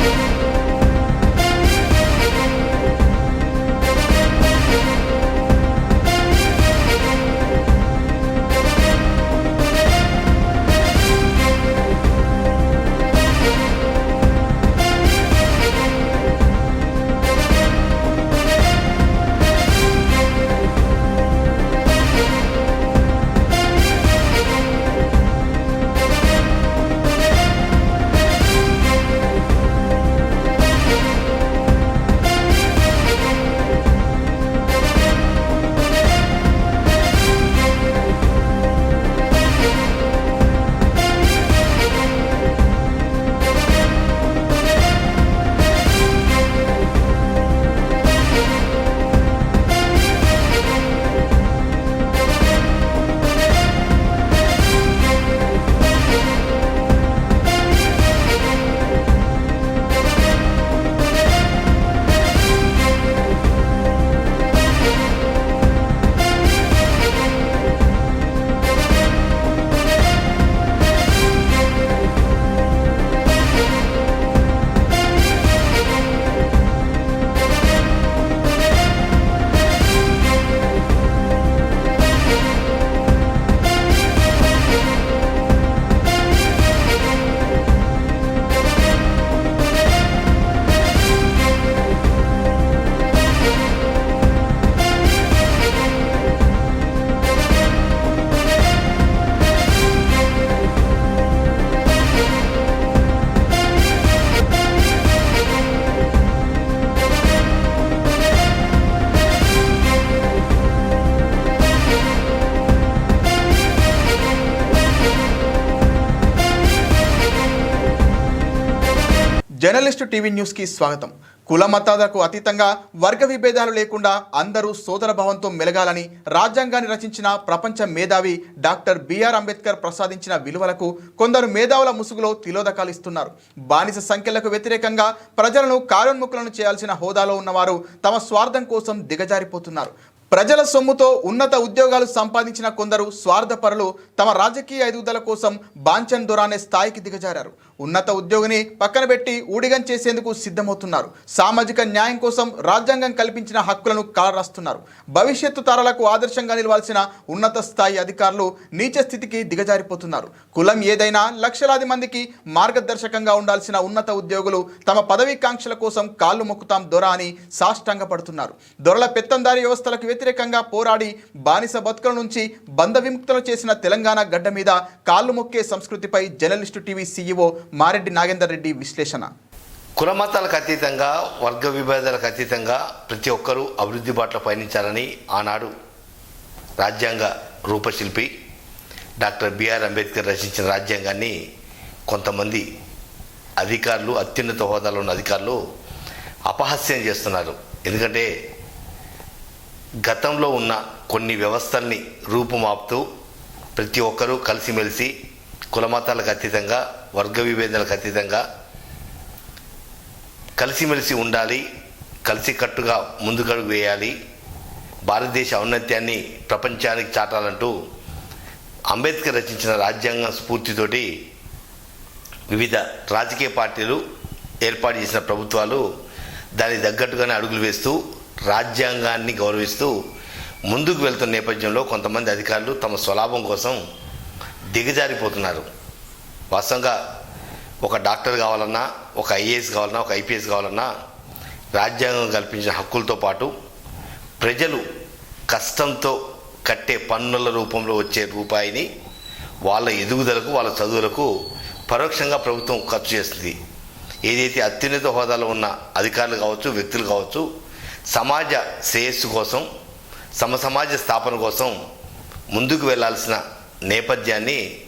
Музика journalist TV న్యూస్కి స్వాగతం. కుల మతాలకు అతీతంగా వర్గ విభేదాలు లేకుండా అందరూ సోదర భావంతో మెలగాలని రాజ్యాంగాన్ని రచించిన ప్రపంచ మేధావి డాక్టర్ బిఆర్ అంబేద్కర్ ప్రసాదించిన విలువలకు కొందరు మేధావుల ముసుగులో తిలోదకాలు ఇస్తున్నారు. బానిస సంఖ్యలకు వ్యతిరేకంగా ప్రజలను కారోన్ముఖులను చేయాల్సిన హోదాలో ఉన్నవారు తమ స్వార్థం కోసం దిగజారిపోతున్నారు. ప్రజల సొమ్ముతో ఉన్నత ఉద్యోగాలు సంపాదించిన కొందరు స్వార్థపరులు తమ రాజకీయ ఎదుగుదల కోసం బాంచన్ దొరానే స్థాయికి దిగజారారు. ఉన్నత ఉద్యోగిని పక్కన పెట్టి ఊడిగం చేసేందుకు సిద్ధమవుతున్నారు. సామాజిక న్యాయం కోసం రాజ్యాంగం కల్పించిన హక్కులను కాలరాస్తున్నారు. భవిష్యత్తు తరాలకు ఆదర్శంగా నిలవాల్సిన ఉన్నత స్థాయి అధికారులు నీచ స్థితికి దిగజారిపోతున్నారు. కులం ఏదైనా లక్షలాది మందికి మార్గదర్శకంగా ఉండాల్సిన ఉన్నత ఉద్యోగులు తమ పదవీకాంక్షల కోసం కాళ్ళు మొక్కుతాం దొర అని సాష్టాంగపడుతున్నారు. దొరల పెత్తందారి వ్యవస్థలకు వ్యతిరేకంగా పోరాడి బానిస బతుకుల నుంచి బంధ విముక్తులు చేసిన తెలంగాణ గడ్డ మీద కాళ్ళు మొక్కే సంస్కృతిపై journalist TV CEO Mareddy Nagender Reddy విశ్లేషణ. కులమతాలకు అతీతంగా వర్గ విభేదాలకు అతీతంగా ప్రతి ఒక్కరూ అభివృద్ధి బాటలో పయనించాలని ఆనాడు రాజ్యాంగ రూపశిల్పి డాక్టర్ బిఆర్ అంబేద్కర్ రచించిన రాజ్యాంగాన్ని కొంతమంది అధికారులు అత్యున్నత హోదాలో ఉన్న అధికారులు అపహాస్యం చేస్తున్నారు. ఎందుకంటే గతంలో ఉన్న కొన్ని వ్యవస్థల్ని రూపుమాపుతూ ప్రతి ఒక్కరూ కలిసిమెలిసి కులమతాలకు అతీతంగా వర్గ విభేదాలకు అతీతంగా కలిసిమెలిసి ఉండాలి కలిసికట్టుగా ముందుకడుగు వేయాలి. భారతదేశ ఔన్నత్యాన్ని ప్రపంచానికి చాటాలంటూ అంబేద్కర్ రచించిన రాజ్యాంగ స్ఫూర్తితోటి వివిధ రాజకీయ పార్టీలు ఏర్పాటు చేసిన ప్రభుత్వాలు దానికి తగ్గట్టుగానే అడుగులు వేస్తూ రాజ్యాంగాన్ని గౌరవిస్తూ ముందుకు వెళ్తున్న నేపథ్యంలో కొంతమంది అధికారులు తమ స్వలాభం కోసం దిగజారిపోతున్నారు. వాస్తవంగా ఒక డాక్టర్ కావాలన్నా ఒక ఐఏఎస్ కావాలన్నా ఒక ఐపీఎస్ కావాలన్నా రాజ్యాంగం కల్పించిన హక్కులతో పాటు ప్రజలు కష్టంతో కట్టే పన్నుల రూపంలో వచ్చే రూపాయిని వాళ్ళ ఎదుగుదలకు వాళ్ళ చదువులకు పరోక్షంగా ప్రభుత్వం ఖర్చు చేస్తుంది. ఏదైతే అత్యున్నత హోదాలో ఉన్న అధికారులు కావచ్చు వ్యక్తులు కావచ్చు సమాజ శ్రేయస్సు కోసం సమ సమాజ స్థాపన కోసం ముందుకు వెళ్ళాల్సిన నేపథ్యాన్ని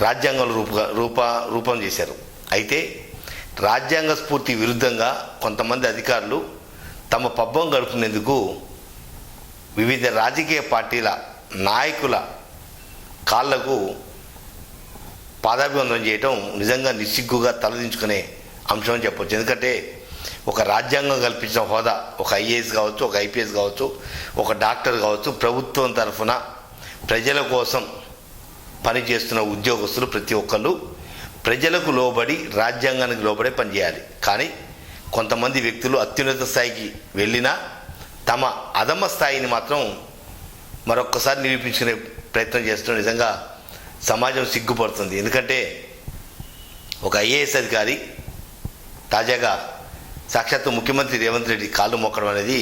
రాజ్యాంగంలో రూప రూప రూపం చేశారు. అయితే రాజ్యాంగ స్ఫూర్తి విరుద్ధంగా కొంతమంది అధికారులు తమ పబ్బం గడుపునేందుకు వివిధ రాజకీయ పార్టీల నాయకుల కాళ్ళకు పాదాభివందనం చేయటం నిజంగా నిస్సిగ్గుగా తలదించుకునే అంశం చెప్పవచ్చు ఎందుకంటే ఒక రాజ్యాంగం కల్పించిన హోదా ఒక ఐఏఎస్ కావచ్చు ఒక ఐపీఎస్ కావచ్చు ఒక డాక్టర్ కావచ్చు ప్రభుత్వం తరఫున ప్రజల కోసం పనిచేస్తున్న ఉద్యోగస్తులు ప్రతి ఒక్కళ్ళు ప్రజలకు లోబడి రాజ్యాంగానికి లోబడే పనిచేయాలి. కానీ కొంతమంది వ్యక్తులు అత్యున్నత స్థాయికి వెళ్ళినా తమ అధమ స్థాయిని మాత్రం మరొక్కసారి నిరూపించుకునే ప్రయత్నం చేస్తున్న నిజంగా సమాజం సిగ్గుపడుతుంది. ఎందుకంటే ఒక ఐఏఎస్ అధికారి తాజాగా సాక్షాత్తు ముఖ్యమంత్రి రేవంత్ రెడ్డి కాళ్ళు మొక్కడం అనేది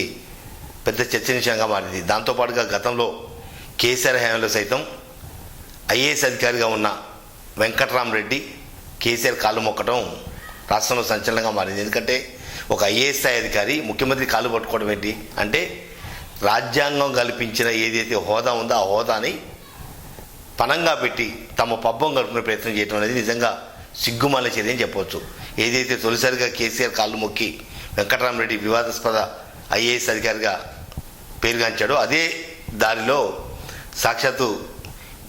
పెద్ద చర్చనీయాంశంగా మారింది. దాంతోపాటుగా గతంలో కేసీఆర్ హయాంలో సైతం ఐఏఎస్ అధికారిగా ఉన్న వెంకట్రామరెడ్డి కేసీఆర్ కాళ్ళు మొక్కడం రాష్ట్రంలో సంచలనంగా మారింది. ఎందుకంటే ఒక ఐఏఎస్ స్థాయి అధికారి ముఖ్యమంత్రి కాళ్ళు పట్టుకోవడం ఏంటి అంటే రాజ్యాంగం కల్పించిన ఏదైతే హోదా ఉందో ఆ హోదాని పనంగా పెట్టి తమ పబ్బం గడుపునే ప్రయత్నం చేయడం అనేది నిజంగా సిగ్గుమాల చర్య అని చెప్పవచ్చు. ఏదైతే తొలిసారిగా కేసీఆర్ కాళ్ళు మొక్కి వెంకటరామరెడ్డి వివాదాస్పద ఐఏఎస్ అధికారిగా పేరుగాంచాడో అదే దారిలో సాక్షాత్తు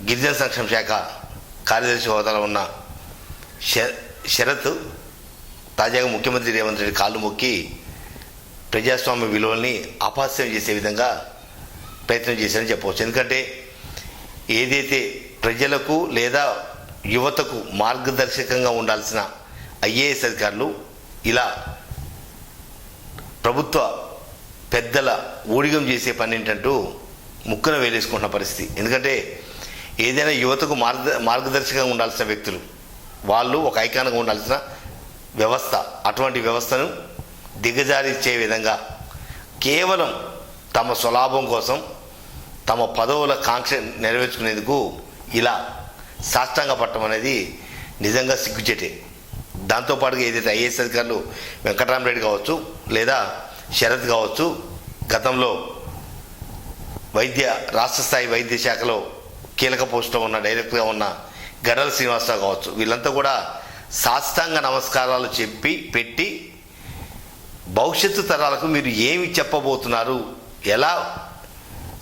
గిరిజన సంక్షేమ శాఖ కార్యదర్శి హోదాలో ఉన్న శ- శరత్ తాజాగా ముఖ్యమంత్రి రేవంత్ రెడ్డి కాళ్ళు మొక్కి ప్రజాస్వామ్య విలువల్ని అపహాస్యం చేసే విధంగా ప్రయత్నం చేశారని చెప్పవచ్చు. ఎందుకంటే ఏదైతే ప్రజలకు లేదా యువతకు మార్గదర్శకంగా ఉండాల్సిన ఐఏఎస్ అధికారులు ఇలా ప్రభుత్వ పెద్దల ఊడిగం చేసే పని ఏంటంటూ ముక్కున వేలేసుకుంటున్న పరిస్థితి. ఎందుకంటే ఏదైనా యువతకు మార్గ మార్గదర్శకంగా ఉండాల్సిన వ్యక్తులు వాళ్ళు ఒక ఐకాన్గా ఉండాల్సిన వ్యవస్థ అటువంటి వ్యవస్థను దిగజారిచ్చే విధంగా కేవలం తమ స్వలాభం కోసం తమ పదవుల కాంక్ష నెరవేర్చుకునేందుకు ఇలా సాష్టాంగ పట్టడం అనేది నిజంగా సిగ్గుచేటే. దాంతోపాటుగా ఏదైతే ఐఏఎస్ అధికారులు వెంకటరామరెడ్డి కావచ్చు లేదా శరత్ కావచ్చు గతంలో వైద్య రాష్ట్ర స్థాయి వైద్య శాఖలో కీలక పోస్టులో ఉన్న డైరెక్టర్గా ఉన్న గడల శ్రీనివాసరావు కావచ్చు వీళ్ళంతా కూడా సాష్టాంగ నమస్కారాలు చెప్పి పెట్టి భవిష్యత్తు తరాలకు మీరు ఏమి చెప్పబోతున్నారు ఎలా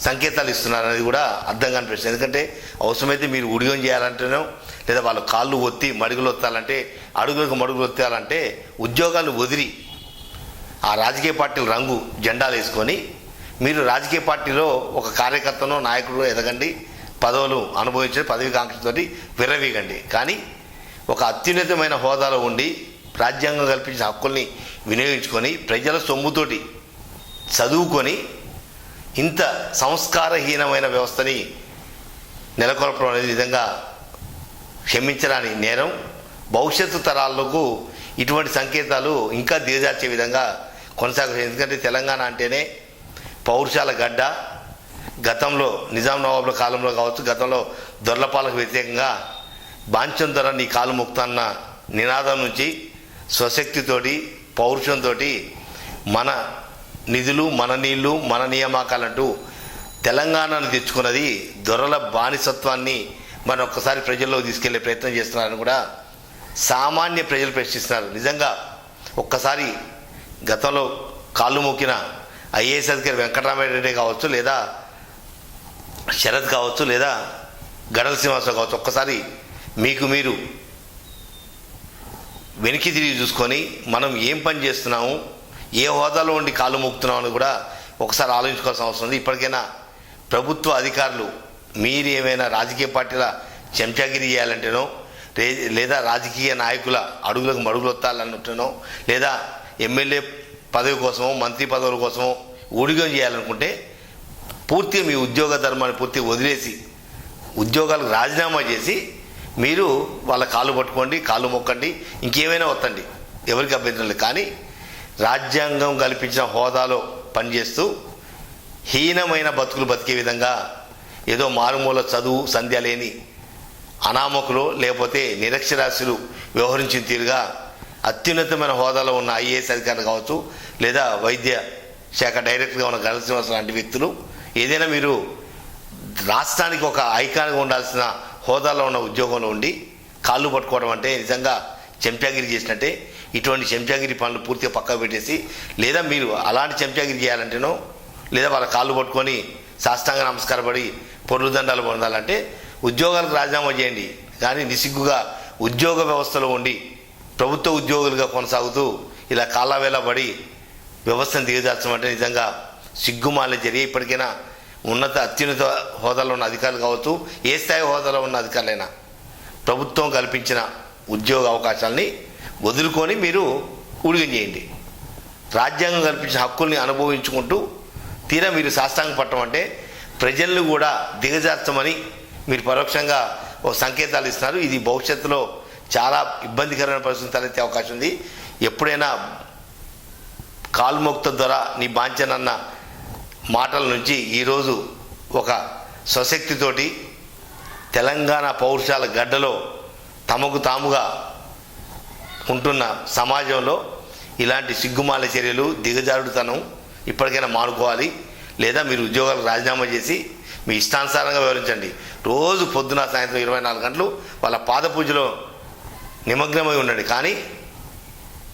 సంకేతాలు ఇస్తున్నారు అనేది కూడా అర్థం కనిపిస్తుంది ఎందుకంటే అవసరమైతే మీరు ఉడిగం చేయాలంటేనో లేదా వాళ్ళ కాళ్ళు ఒత్తి మడుగులు ఒత్తాలంటే అడుగులకు మడుగులు ఒత్తాలంటే ఉద్యోగాలు వదిలి ఆ రాజకీయ పార్టీల రంగు జెండాలు వేసుకొని మీరు రాజకీయ పార్టీలో ఒక కార్యకర్తనో నాయకుడు ఎదగండి పదవులు అనుభవించే పదవి కాంక్షతోటి విరవీగండి కానీ ఒక అత్యున్నతమైన హోదాలో ఉండి రాజ్యాంగం కల్పించిన హక్కుల్ని వినియోగించుకొని ప్రజల సొమ్ముతోటి చదువుకొని ఇంత సంస్కారహీనమైన వ్యవస్థని నెలకొల్పడం అనేది నిజంగా క్షమించరాని నేరం. భవిష్యత్తు తరాలకు ఇటువంటి సంకేతాలు ఇంకా దిగజార్చే విధంగా కొనసాగుతుంది. ఎందుకంటే తెలంగాణ అంటేనే పౌరుషాల గడ్డ. గతంలో నిజాం నవాబుల కాలంలో కావచ్చు గతంలో దొర్లపాలకు వ్యతిరేకంగా బాంచం ధర నీ కాలు ముక్తన్న నినాదం నుంచి స్వశక్తితోటి పౌరుషంతో మన నిధులు మన నీళ్ళు మన నియామకాలంటూ తెలంగాణను తెచ్చుకున్నది దొరల బానిసత్వాన్ని మనం ఒక్కసారి ప్రజల్లో తీసుకెళ్ళే ప్రయత్నం చేస్తున్నారని కూడా సామాన్య ప్రజలు ప్రశ్నిస్తున్నారు. నిజంగా ఒక్కసారి గతంలో కాళ్ళు మొక్కిన ఐఏఎస్ అధికారి వెంకటరామరెడ్డి కావచ్చు లేదా శరత్ కావచ్చు లేదా గడల శ్రీనివాసరావు కావచ్చు ఒక్కసారి మీకు మీరు వెనక్కి తిరిగి చూసుకొని మనం ఏం పని చేస్తున్నాము ఏ హోదాలో ఉండి కాళ్ళు మొక్కుతున్నామని కూడా ఒకసారి ఆలోచించుకోవాల్సిన అవసరం ఉంది. ఇప్పటికైనా ప్రభుత్వ అధికారులు మీరు ఏమైనా రాజకీయ పార్టీల చెంచాగిరి చేయాలంటేనో లేదా రాజకీయ నాయకుల అడుగులకు మడుగులు వత్తాలన్నట్టునో లేదా ఎమ్మెల్యే పదవి కోసమో మంత్రి పదవుల కోసమో ఊడిగం చేయాలనుకుంటే పూర్తిగా మీ ఉద్యోగ ధర్మాన్ని పూర్తిగా వదిలేసి ఉద్యోగాలకు రాజీనామా చేసి మీరు వాళ్ళ కాళ్ళు పట్టుకోండి కాళ్ళు మొక్కండి ఇంకేమైనా వత్తండి. ఎవరికి అభ్యంతరం లేదు. కానీ రాజ్యాంగం కల్పించిన హోదాలో పనిచేస్తూ హీనమైన బతుకులు బతికే విధంగా ఏదో మారుమూల చదువు సంధ్య లేని అనామకులు లేకపోతే నిరక్షరాస్యులు వ్యవహరించిన తీరుగా అత్యున్నతమైన హోదాలో ఉన్న ఐఏఎస్ అధికారులు కావచ్చు లేదా వైద్య శాఖ డైరెక్టర్గా ఉన్న గణేష్ లాంటి వ్యక్తులు ఏదైనా మీరు రాష్ట్రానికి ఒక ఐకాన్గా ఉండాల్సిన హోదాలో ఉన్న ఉద్యోగంలో ఉండి కాళ్ళు పట్టుకోవడం అంటే నిజంగా చెంచాగిరి చేసినట్టే. ఇటువంటి చెంచాగిరి పనులు పూర్తిగా పక్కకు పెట్టేసి లేదా మీరు అలాంటి చెంచాగిరి చేయాలంటేనో లేదా వాళ్ళ కాళ్ళు పట్టుకొని సాష్టాంగ నమస్కారపడి పొర్లు దండాలు పొందాలంటే ఉద్యోగాలకు రాజీనామా చేయండి. కానీ నిసిగ్గుగా ఉద్యోగ వ్యవస్థలో ఉండి ప్రభుత్వ ఉద్యోగులుగా కొనసాగుతూ ఇలా కాలావేళ పడి వ్యవస్థను దిగజార్చమంటే అంటే నిజంగా సిగ్గుమాల జరిగే ఇప్పటికైనా ఉన్నత అత్యున్నత హోదాలో ఉన్న అధికారులు కావచ్చు ఏ స్థాయి హోదాలో ఉన్న అధికారులైనా ప్రభుత్వం కల్పించిన ఉద్యోగ అవకాశాలని వదులుకొని మీరు ఊడిగం చేయండి. రాజ్యాంగం కల్పించిన హక్కుల్ని అనుభవించుకుంటూ తీరా మీరు శాస్త్రాంగం పట్టం అంటే ప్రజలను కూడా దిగజార్చమని మీరు పరోక్షంగా ఓ సంకేతాలు ఇస్తున్నారు. ఇది భవిష్యత్తులో చాలా ఇబ్బందికరమైన పరిస్థితులు తలెత్తే అవకాశం ఉంది. ఎప్పుడైనా కాల్మోక్త ద్వారా నీ బాంచనన్న మాటల నుంచి ఈరోజు ఒక స్వశక్తితోటి తెలంగాణ పౌరుషాల గడ్డలో తమకు తాముగా ఉంటున్న సమాజంలో ఇలాంటి సిగ్గుమాల చర్యలు దిగజారుడుతనం ఇప్పటికైనా మానుకోవాలి. లేదా మీరు ఉద్యోగాలకు రాజీనామా చేసి మీ ఇష్టానుసారంగా వివరించండి. రోజు పొద్దున సాయంత్రం ఇరవై నాలుగు గంటలు వాళ్ళ పాద పూజలో నిమగ్నమై ఉండండి. కానీ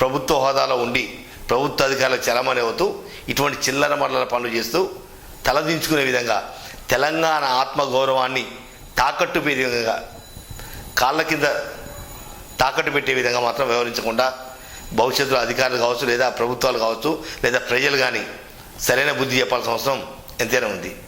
ప్రభుత్వ హోదాలో ఉండి ప్రభుత్వ అధికారులకు చలమని అవుతూ ఇటువంటి చిల్లర మల్లల పనులు చేస్తూ తలదించుకునే విధంగా తెలంగాణ ఆత్మగౌరవాన్ని తాకట్టు పెట్టే విధంగా కాళ్ళ కింద తాకట్టు పెట్టే విధంగా మాత్రం వ్యవహరించకుండా భవిష్యత్తులో అధికారులు కావచ్చు లేదా ప్రభుత్వాలు కావచ్చు లేదా ప్రజలు కానీ సరైన బుద్ధి చెప్పాల్సిన అవసరం ఎంతైనా ఉంది.